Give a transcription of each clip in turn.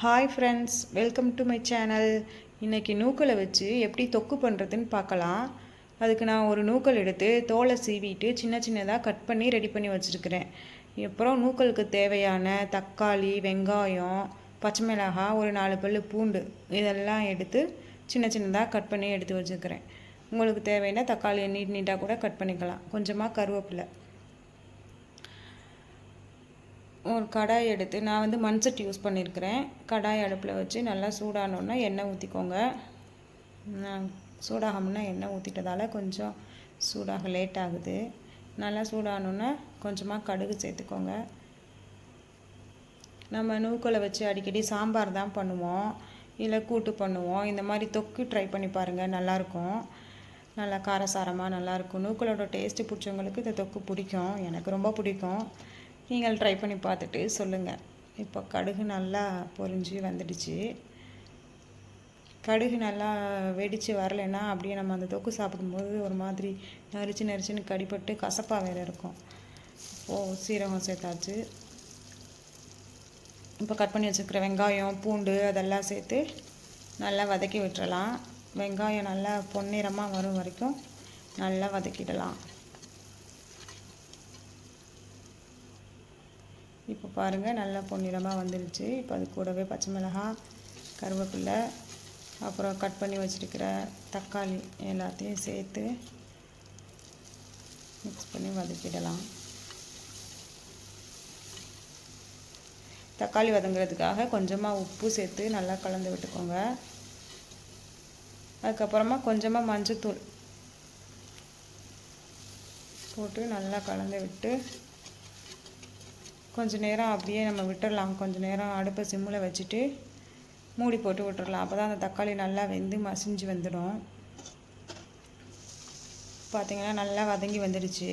Hi friends welcome to my channel இன்றைக்கி நூக்களை வச்சு எப்படி தொக்கு பண்ணுறதுன்னு பார்க்கலாம். அதுக்கு நான் ஒரு நூக்கல் எடுத்து தோலை சீவிட்டு சின்ன சின்னதாக கட் பண்ணி ரெடி பண்ணி வச்சுருக்கிறேன். அப்புறம் நூக்கலுக்கு தேவையான தக்காளி வெங்காயம் பச்சை மிளகாய் ஒரு நாலு பல் பூண்டு இதெல்லாம் எடுத்து சின்ன சின்னதாக கட் பண்ணி எடுத்து வச்சுருக்கிறேன். உங்களுக்கு தேவைன்னா தக்காளியை நீட் நீட்டாக கூட கட் பண்ணிக்கலாம். கொஞ்சமாக கருவேப்பிலை. ஒரு கடாய் எடுத்து நான் வந்து மண் சட்டி யூஸ் பண்ணியிருக்கிறேன் கடாய் அடுப்பில் வச்சு நல்லா சூடானோன்னா எண்ணெய் ஊற்றிக்கோங்க சூடாகமுன்னா எண்ணெய் ஊற்றிட்டதால கொஞ்சம் சூடாக லேட் ஆகுது. நல்லா சூடானோன்னா கொஞ்சமாக கடுகு சேர்த்துக்கோங்க. நம்ம நூக்கோலை வச்சு அடிக்கடி சாம்பார் தான் பண்ணுவோம். இல்லை கூட்டு பண்ணுவோம். இந்த மாதிரி தொக்கு ட்ரை பண்ணி பாருங்கள் நல்லாயிருக்கும் நல்லா காரசாரமாக நல்லாயிருக்கும் நூக்கலோட டேஸ்ட்டு பிடிச்சவங்களுக்கு இந்த தொக்கு பிடிக்கும். எனக்கு ரொம்ப பிடிக்கும். நீங்கள் ட்ரை பண்ணி பார்த்துட்டு சொல்லுங்கள் இப்போ கடுகு நல்லா பொரிஞ்சு வந்துடுச்சு. கடுகு நல்லா வெடித்து வரலைன்னா அப்படியே நம்ம அந்த தொக்கு சாப்பிடும்போது ஒரு மாதிரி நரிச்சு நரிச்சுன்னு கடிப்பட்டு கசப்பாக வேறு இருக்கும். ஓ சீரகம் சேர்த்தாச்சு. இப்போ கட் பண்ணி வச்சுருக்கிற வெங்காயம் பூண்டு அதெல்லாம் சேர்த்து நல்லா வதக்கி விட்டுறலாம். வெங்காயம் நல்லா பொன்னிறமாக வரும் வரைக்கும் நல்லா வதக்கிடலாம். இப்போ பாருங்கள் நல்லா பொன்னிறமாக வந்துருச்சு. இப்போ அது கூடவே பச்சை மிளகாய் கருவேப்பில்லை அப்புறம் கட் பண்ணி வச்சுருக்கிற தக்காளி எல்லாத்தையும் சேர்த்து மிக்ஸ் பண்ணி வதக்கிடலாம். தக்காளி வதங்குறதுக்காக கொஞ்சமாக உப்பு சேர்த்து நல்லா கலந்து விட்டுக்கோங்க. அதுக்கப்புறமா கொஞ்சமாக மஞ்சத்தூள் போட்டு நல்லா கலந்து விட்டு கொஞ்சம் நேரம் அப்படியே நம்ம விட்டுடலாம் கொஞ்சம் நேரம் அடுப்பை சிம்மில் வச்சுட்டு மூடி போட்டு விட்டுறலாம். அப்போ தான் அந்த தக்காளி நல்லா வெந்து மசிஞ்சு வந்துடும். பார்த்திங்கன்னா நல்லா வதங்கி வந்துடுச்சு.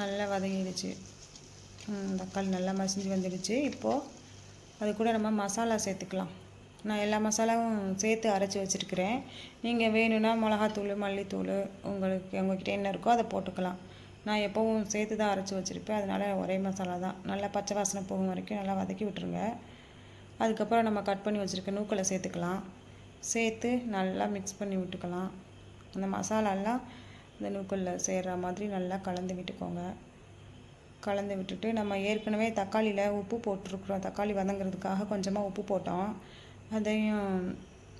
நல்லா வதங்கிடுச்சு. தக்காளி நல்லா மசிஞ்சு வந்துடுச்சு. இப்போது அது கூட நம்ம மசாலா சேர்த்துக்கலாம். நான் எல்லா மசாலாவும் சேர்த்து அரைச்சி வச்சுருக்கிறேன். நீங்கள் வேணும்னா மிளகாத்தூள் மல்லித்தூள் உங்களுக்கு உங்கள்கிட்ட என்ன இருக்கோ அதை போட்டுக்கலாம். நான் எப்போவும் சேர்த்து தான் அரைச்சி வச்சுருப்பேன். அதனால் ஒரே மசாலா தான். நல்லா பச்சை வாசனை போகும் வரைக்கும் நல்லா வதக்கி விட்டுருங்க. அதுக்கப்புறம் நம்ம கட் பண்ணி வச்சுருக்க நூக்களை சேர்த்துக்கலாம். சேர்த்து நல்லா மிக்ஸ் பண்ணி விட்டுக்கலாம். அந்த மசாலாலாம் இந்த நூக்கல்ல சேர்கிற மாதிரி நல்லா கலந்து விட்டுக்கோங்க. கலந்து விட்டுட்டு நம்ம ஏற்கனவே தக்காளியில் உப்பு போட்டிருக்குறோம். தக்காளி வதங்கிறதுக்காக கொஞ்சமாக உப்பு போட்டோம். அதையும்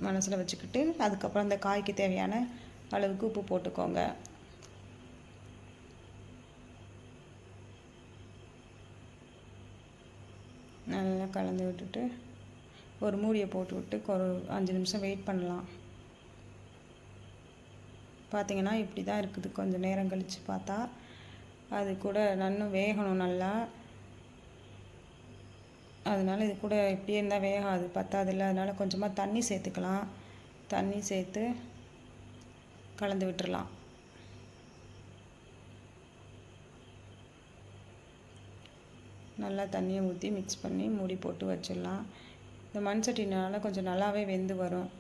மனசில் வச்சுக்கிட்டு அதுக்கப்புறம் அந்த காய்க்கு தேவையான அளவுக்கு உப்பு போட்டுக்கோங்க. நல்லா கலந்து விட்டுட்டு ஒரு மூடியை போட்டு விட்டு ஒரு அஞ்சு நிமிஷம் வெயிட் பண்ணலாம். பார்த்திங்கன்னா இப்படி தான் இருக்குது. கொஞ்சம் நேரம் கழித்து பார்த்தா அது கூட நன்னும் வேகணும் நல்லா. அதனால் இது கூட இப்படியே இருந்தால் வேகாது பத்தாதில்ல. அதனால் கொஞ்சமாக தண்ணி சேர்த்துக்கலாம். தண்ணி சேர்த்து கலந்து விட்டுடலாம் நல்லா தண்ணியை ஊற்றி மிக்ஸ் பண்ணி மூடி போட்டு வச்சிடலாம். இந்த மண் சட்டினால கொஞ்சம் நல்லாவே வெந்து வரும்.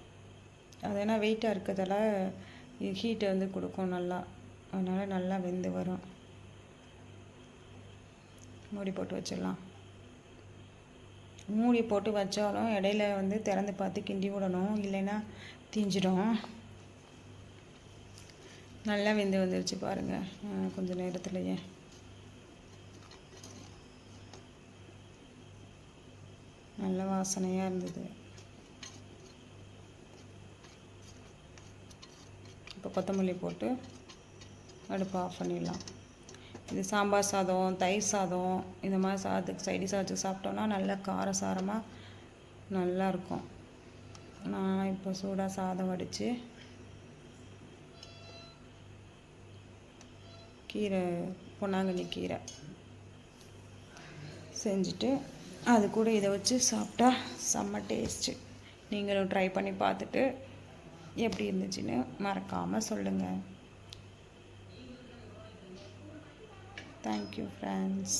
அது ஏன்னா வெயிட்டாக இருக்கிறதால ஹீட்டை வந்து கொடுக்கும் நல்லா. அதனால் நல்லா வெந்து வரும். மூடி போட்டு வச்சிடலாம். மூடி போட்டு வச்சாலும் இடையில வந்து திறந்து பார்த்து கிண்டி விடணும். இல்லைன்னா தீஞ்சிடும். நல்லா வெந்து வந்துருச்சு பாருங்கள் கொஞ்சம் நேரத்துலையே. நல்ல வாசனையாக இருந்தது இப்போ கொத்தமல்லி போட்டு அடுப்பு ஆஃப் பண்ணிடலாம் இது சாம்பார் சாதம் தயிர் சாதம் இந்த மாதிரி சாதத்துக்கு சைடி சாதத்துக்கு சாப்பிட்டோன்னா நல்லா காரசாரமாக நல்லாயிருக்கும் நான் இப்போ சூடாக சாதம் வடித்து கீரை பொன்னாங்கண்ணி கீரை செஞ்சுட்டு அது கூட இதை வச்சு சாப்பிட்டா செம்ம டேஸ்ட்டு நீங்களும் ட்ரை பண்ணி பார்த்துட்டு எப்படி இருந்துச்சுன்னு மறக்காமல் சொல்லுங்கள் தேங்க்யூ ஃப்ரெண்ட்ஸ்